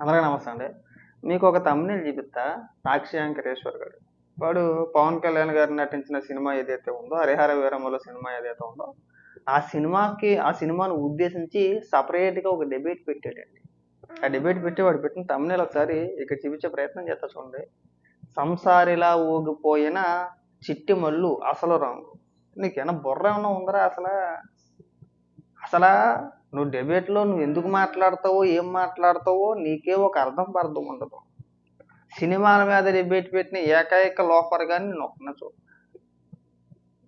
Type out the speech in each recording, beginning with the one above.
అందరికీ నమస్తే అండి. మీకు ఒక తమ్ముని చూపిస్తా. సాక్షి వెంకటేశ్వర్ గారు. వాడు పవన్ కళ్యాణ్ గారు నటించిన సినిమా ఏదైతే ఉందో హరిహర వీరముల సినిమా ఏదైతే ఉందో ఆ సినిమాకి ఆ సినిమాను ఉద్దేశించి సపరేట్గా ఒక డిబేట్ పెట్టాడండి. ఆ డిబేట్ పెట్టి వాడు పెట్టిన తమ్ముని ఒకసారి ఇక్కడ చూపించే ప్రయత్నం చేస్తా చూడండి. సంసారిలా ఊగిపోయిన చిట్టి మల్లు అసలు రంగు నీకేమైనా బుర్ర ఏమన్నా ఉందరా అసలు? అసలా నువ్వు డెబేట్లో నువ్వు ఎందుకు మాట్లాడతావో ఏం మాట్లాడతావో నీకే ఒక అర్థం పర్థం ఉండదు. సినిమాల మీద డిబేట్ పెట్టిన ఏకైక లోఫర్ కానీ నేను చూ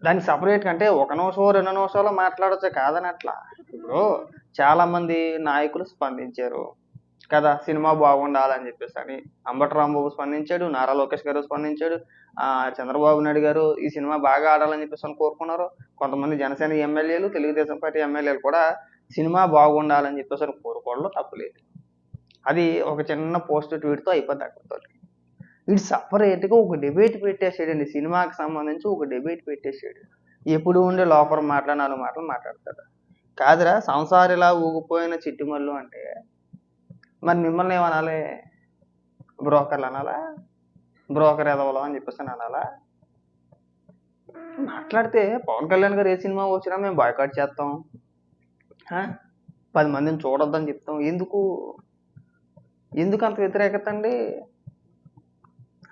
దానికి సపరేట్ అంటే ఒక నిమిషం రెండు నిమిషాలు మాట్లాడచ్చు కాదని అట్లా ఇప్పుడు చాలామంది నాయకులు స్పందించారు. కదా సినిమా బాగుండాలని చెప్పేసి అని. అంబటి రాంబాబు స్పందించాడు నారా లోకేష్ గారు స్పందించాడు. ఆ చంద్రబాబు నాయుడు గారు ఈ సినిమా బాగా ఆడాలని చెప్పేసి అని కోరుకున్నారు. కొంతమంది జనసేన ఎమ్మెల్యేలు తెలుగుదేశం పార్టీ ఎమ్మెల్యేలు కూడా సినిమా బాగుండాలని చెప్పేసి అని కోరుకోవడంలో తప్పులేదు అది ఒక చిన్న పోస్ట్ ట్వీట్తో అయిపోద్ది అక్కడితో ఇటు సపరేట్గా ఒక డిబేట్ పెట్టేసాడండి సినిమాకి సంబంధించి ఒక డిబేట్ పెట్టేసాడు ఎప్పుడు ఉండే లోపల మాటలు నాలుగు మాటలు మాట్లాడతాడు కాదురా సంసారిలా ఊగిపోయిన చిట్టుమల్లు అంటే మరి మిమ్మల్ని ఏమనాలి? బ్రోకర్లు అనాలా? బ్రోకర్ ఎదవలం అని చెప్పేసి అనాలా? మాట్లాడితే పవన్ కళ్యాణ్ గారు ఏ సినిమా వచ్చినా మేము బాయ్కాట్ చేస్తాం. పది మందిని చూడొద్దని చెప్తాం. ఎందుకు? ఎందుకు అంత వ్యతిరేకత అండి?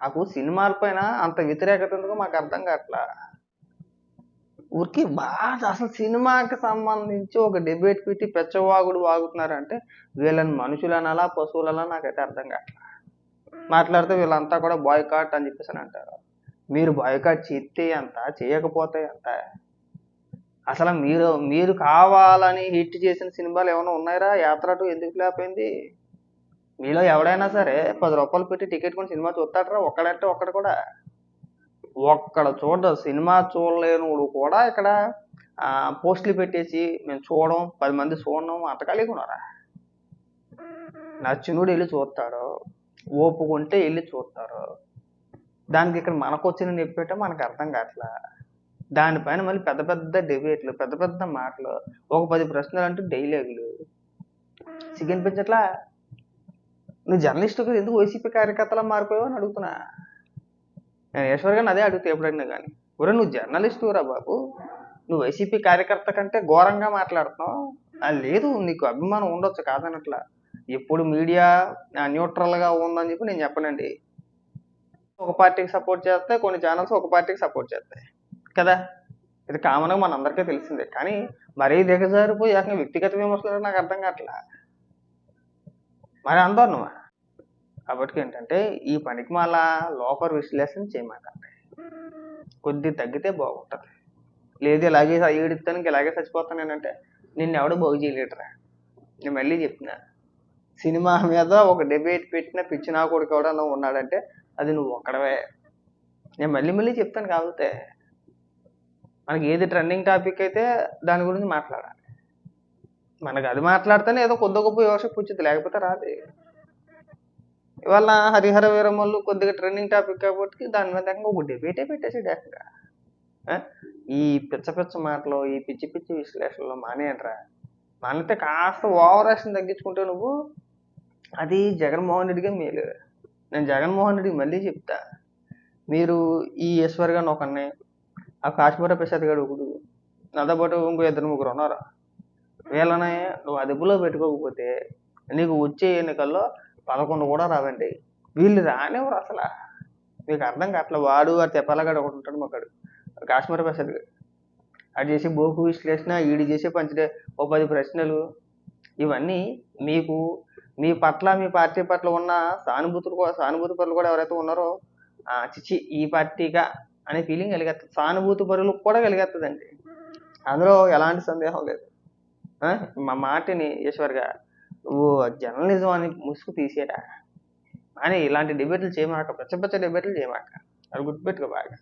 నాకు సినిమాల పైన అంత వ్యతిరేకత ఎందుకు మాకు అర్థం కావట్లా. ఊరికి బాగా అసలు సినిమాకి సంబంధించి ఒక డిబేట్ పెట్టి పెచ్చవాగుడు వాగుతున్నారంటే వీళ్ళని మనుషులు అనాలా పశువులు అనాలా నాకైతే అర్థం కావట్లా. మాట్లాడితే వీళ్ళంతా కూడా బాయ్కాట్ అని చెప్పేసి అని అంటారు. మీరు బాయ్కాట్ చేస్తే ఎంత? చేయకపోతే ఎంత? అసలు మీరు మీరు కావాలని హిట్ చేసిన సినిమాలు ఏమైనా ఉన్నాయరా? యాత్ర టూ ఎందుకు లేకపోయింది మీలో ఎవడైనా సరే పది రూపాయలు పెట్టి టికెట్ కొని సినిమా చూస్తాడరా? ఒక్కడంటే ఒక్కడు కూడా. ఒక్కడ చూడ సినిమా చూడలేనుడు కూడా ఇక్కడ పోస్టులు పెట్టేసి మేము చూడడం పది మంది చూడడం అంత కలిగి ఉన్నారా? నచ్చినోడు వెళ్ళి చూస్తాడు ఓపుకుంటే వెళ్ళి చూస్తారు. దానికి ఇక్కడ మనకు వచ్చిన నొప్పి మనకు అర్థం కావట్లా. దానిపైన మళ్ళీ పెద్ద పెద్ద డిబేట్లు పెద్ద పెద్ద మాటలు ఒక పది ప్రశ్నలు అంటూ డైలాగులు సిగ్గనిపించట్లా నువ్వు జర్నలిస్ట్ ఎందుకు వైసీపీ కార్యకర్తలా మారిపోయావు? అని అడుగుతున్నా. నేను ఈశ్వర్ గారిని అదే అడుగుతా ఎప్పుడైనా కానీ ఒరే నువ్వు జర్నలిస్ట్ రా బాబు. నువ్వు వైసీపీ కార్యకర్త కంటే ఘోరంగా మాట్లాడుతున్నావు. అది లేదు నీకు అభిమానం ఉండొచ్చు కాదనట్లా. ఎప్పుడు మీడియా న్యూట్రల్గా ఉందని చెప్పి నేను చెప్పనండి. ఒక పార్టీకి సపోర్ట్ చేస్తే కొన్ని ఛానల్స్ ఒక పార్టీకి సపోర్ట్ చేస్తాయి. కదా? ఇది కామన్గా మన అందరికీ తెలిసిందే. కానీ మరీ దిగజారిపోయి ఏకంగా వ్యక్తిగత విమర్శలు నాకు అర్థం కావట్లా. మరి అందరు కాబట్టి ఏంటంటే ఈ పనికి మళ్ళా లోపల విశ్లేషణ చేయమాకండి కొద్ది తగ్గితే బాగుంటుంది. లేదు ఇలాగే ఏడుతానికి ఇలాగే చచ్చిపోతాను నేనంటే నిన్ను ఎవడు బాగు చేయలేటరా నేను మళ్ళీ చెప్తున్నా సినిమా మీద ఒక డిబేట్ పెట్టిన పిచ్చి నా కొడుకు ఎవడన్నా ఉన్నాడంటే అది నువ్వు ఒక్కడవే. నేను మళ్ళీ మళ్ళీ చెప్తాను కాకపోతే మనకి ఏది ట్రెండింగ్ టాపిక్ అయితే దాని గురించి మాట్లాడాలి. మనకు అది మాట్లాడితేనే ఏదో కొద్ది గొప్ప యోష వచ్చింది లేకపోతే రాదు. ఇవాళ హరిహర వీరమల్లు కొద్దిగా ట్రెండింగ్ టాపిక్ కాబట్టి దాని మీద ఏకంగా ఒక డిబేటే పెట్టేసాడు ఏకంగా ఈ పిచ్చ పిచ్చ మాటలు ఈ పిచ్చి పిచ్చి విశ్లేషణలు మానేయండిరా. మానితే కాస్త ఓవర్ యాక్షన్ తగ్గించుకుంటే నువ్వు అది జగన్మోహన్ రెడ్డిగా మేలు. నేను జగన్మోహన్ రెడ్డికి మళ్ళీ చెప్తా. మీరు ఈ ఈశ్వర్ గారిని ఒకరిని ఆ కాశ్మీర ప్రసాద్ గారు ఒకడు. నాతో పాటు ఇంకో ఇద్దరు ముగ్గురు ఉన్నారు. వీళ్ళని నువ్వు అదుపులో పెట్టుకోకపోతే నీకు వచ్చే ఎన్నికల్లో పదకొండు కూడా రావండి. వీళ్ళు రానివ్వరు అసలు. మీకు అర్థం కావట్లే. వాడు ఆ తెప్పలగాడు ఒకటి ఉంటాడు మాకాడు కాశ్మీర ప్రసాద్ గారు అది చేసే బోకు విశ్లేషణ ఈడు చేసే పంచడే ఓ పది ప్రశ్నలు. ఇవన్నీ మీకు మీ పట్ల మీ పార్టీ పట్ల ఉన్న సానుభూతులు కూడా సానుభూతి పట్ల కూడా ఎవరైతే ఉన్నారో ఆ, చిచి ఈ పార్టీగా అనే ఫీలింగ్ కలిగేస్తుంది సానుభూతి పరులకు కూడా కలిగేస్తుందండి అందులో ఎలాంటి సందేహం లేదు. మా మాటని ఈశ్వర్గా నువ్వు జర్నలిజం అని ముసుగు తీసేరా. అని ఇలాంటి డిబేట్లు చేయమాక పచ్చ పచ్చ డిబేట్లు చేయమాక. అది గుర్తుపెట్టుకో బాగా.